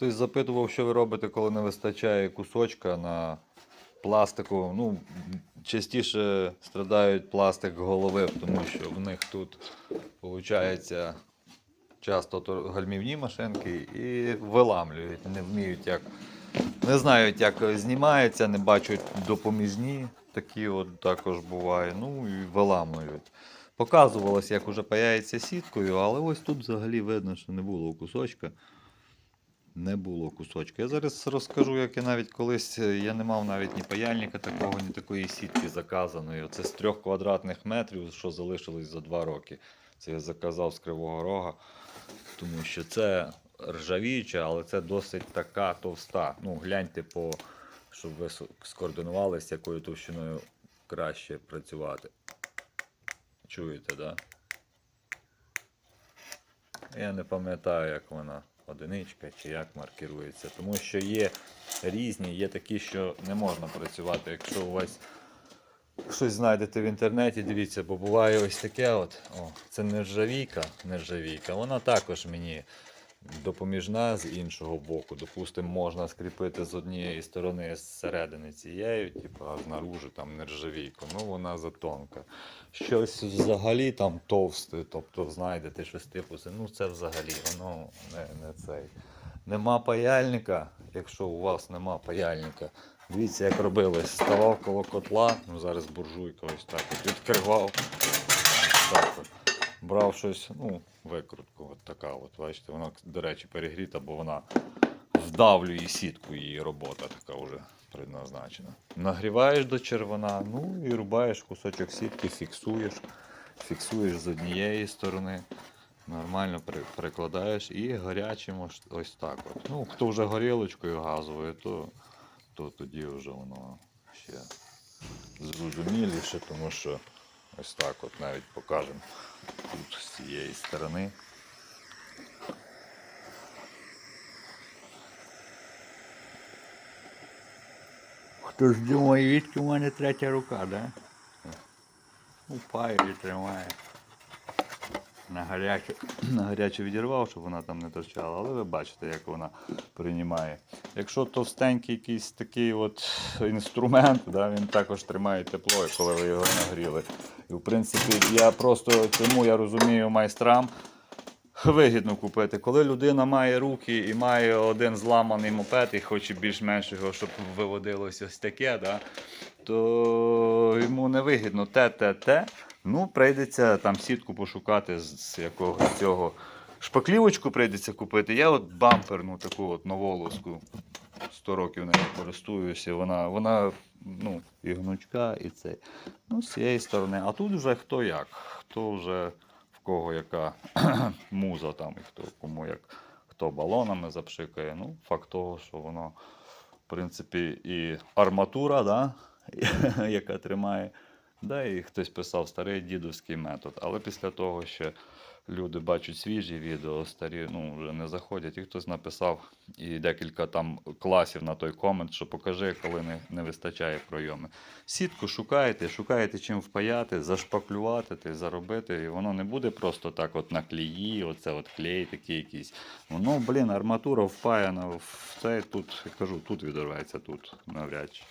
Хтось запитував, що ви робите, коли не вистачає кусочка на пластику. Ну, частіше страдають пластик голови, тому що в них тут виходить часто гальмівні машинки і виламлюють, не вміють як. Не знають, як знімається, не бачать допоміжні, такі от також буває. Ну і виламують. Показувалось, як уже паяється сіткою, але ось тут взагалі видно, що не було кусочка. Не було кусочка. Я зараз розкажу, як я навіть колись е, я не мав навіть ні паяльника такого, ні такої сітки заказаної. Це з трьох квадратних метрів, що залишилось за два роки. Це я заказав з Кривого Рога, тому що це ржавіюча, але це досить така товста. Ну, гляньте по, щоб ви скоординувалися, якою товщиною краще працювати. Чуєте, так? Да? Я не пам'ятаю, як вона одиничка чи як маркирується. Тому що є різні, є такі, що не можна працювати. Якщо у вас щось знайдете в інтернеті, дивіться, бо буває ось таке от. О, це нержавійка, нержавійка. Вона також мені допоміжна з іншого боку. Допустимо, можна скріпити з однієї сторони зсередини цією, типу, а знаружи там нержавійку. Ну вона затонка. Щось взагалі там товсте, тобто знайдете щось типу, ну це взагалі, воно не, не цей. Нема паяльника, якщо у вас нема паяльника. Дивіться, як робили. Ставав коло котла, ну зараз буржуйка ось так відкривав. Ось так. Брав щось, ну, викрутку, от така от, бачите, вона, до речі, перегріта, бо вона вдавлює сітку, її робота така вже предназначена. Нагріваєш до червона, ну і рубаєш кусочок сітки, фіксуєш, фіксуєш з однієї сторони. Нормально прикладаєш і гарячим ось, так. От. Ну, хто вже горілочкою газовою, то, то тоді вже воно ще зрозуміліше, тому що ось так от навіть покажемо тут з цієї сторони. Хто ж думає, відки в мене третя рука, да? Упаю і тримає. На гаряче, на гаряче відірвав, щоб вона там не торчала, але ви бачите, як вона приймає. Якщо товстенький якийсь такий от інструмент, да, він також тримає тепло, коли ви його нагріли. І в принципі, я просто тому я розумію майстрам. Вигідно купити. Коли людина має руки і має один зламаний мопед і хоче більш-менш його, щоб виводилося ось таке, да, то йому не вигідно те, те, те. Ну, прийдеться там сітку пошукати з, якогось цього. Шпаклівочку прийдеться купити. Я от бамперну таку от новолоску 100 років нею користуюся. Вона, вона ну, і гнучка, і цей. Ну, з цієї сторони. А тут вже хто як, хто вже кого яка муза там, і хто кому як хто балонами запшикає. Ну, факт того, що воно, в принципі, і арматура, да, яка тримає. Да, і хтось писав старий дідовський метод. Але після того ще люди бачать свіжі відео, старі ну, вже не заходять. І хтось написав і декілька там класів на той комент, що покажи, коли не, не вистачає пройоми. Сітку шукаєте, шукаєте чим впаяти, зашпаклювати, ти, заробити, і воно не буде просто так от на клеї, оце от клей такий якийсь. Воно, блін, арматура впаяна в цей тут, я кажу, тут відривається, тут навряд чи.